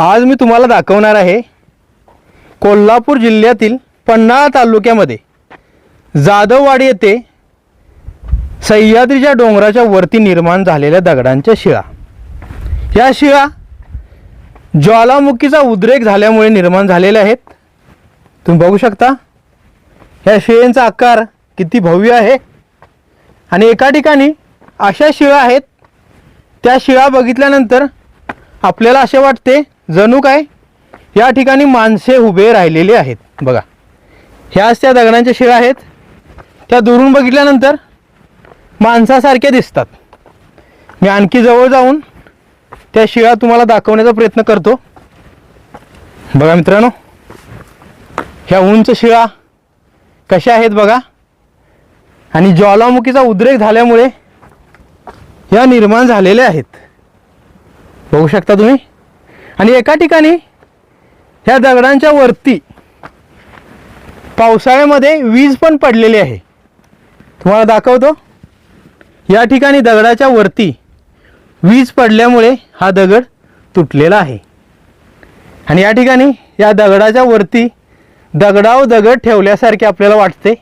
आज मी तुम्हाला दाखवणार आहे कोल्हापूर जिल्ह्यातील पन्हाळा तालुक्यामध्ये जाधववाडी येथे सह्याद्रीच्या डोंगराच्या वरती निर्माण झालेल्या दगडांच्या शिळा. या शिळा ज्वालामुखीचा उद्रेक झाल्यामुळे निर्माण झालेल्या आहेत. तुम्ही बघू शकता या शिळेंचा आकार किती भव्य आहे. आणि एका ठिकाणी अशा शिळा आहेत त्या शिळा बघितल्यानंतर आपल्याला असे वाटते जणू काय? या ठिकाणी माणसे उभे राहिलेले आहेत. बघा. ह्याच त्या दगडांच्या शिळा आहेत. त्या दुरून बघितल्यानंतर माणसासारख्या दिसतात. मी आणखी जवळ जाऊन त्या शिळा तुम्हाला दाखवण्याचा प्रयत्न करतो. बघा मित्रांनो ह्या उंच शिळा कशा आहेत बघा. आणि ज्वालामुखीचा उद्रेक झाल्यामुळे या निर्माण झालेल्या आहेत. बघू शकता तुम्ही? आणि एका ठिकाणी ह्या दगडांच्या वरती पावसाळ्यामध्ये वीज पण पडलेली आहे. तुम्हाला दाखवतो. या ठिकाणी दगडाच्या वरती वीज पडल्यामुळे हा दगड तुटलेला आहे. आणि या ठिकाणी या दगडाच्या वरती दगडाव दगड ठेवल्यासारखे आपल्याला वाटते.